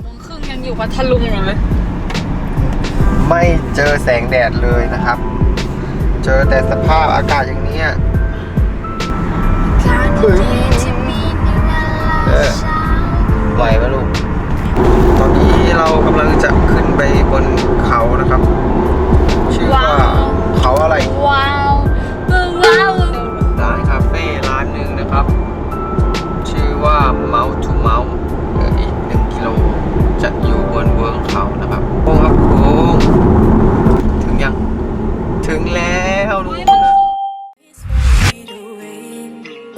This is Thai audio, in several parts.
โมงครึ่งยังอยู่พัทลุงอยู่เลยไม่เจอแสงแดดเลยนะครับ เจอแต่สภาพอากาศอย่างเนี้ยเออไหวปะลูก ตอนนี้เรากำลังจะขึ้นไปบนเขานะครับ ชื่อว่าว้าวเขาอะไร ว้าวว้าวร้านคาเฟ่ร้านหนึ่งนะครับ ชื่อว่า Mount to Mount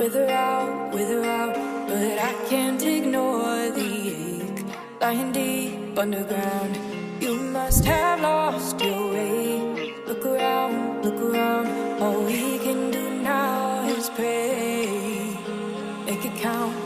With or out, wither out, but I can't ignore the ache. Lying deep underground, you must have lost your way. Look around, look around, all we can do now is pray. Make it count.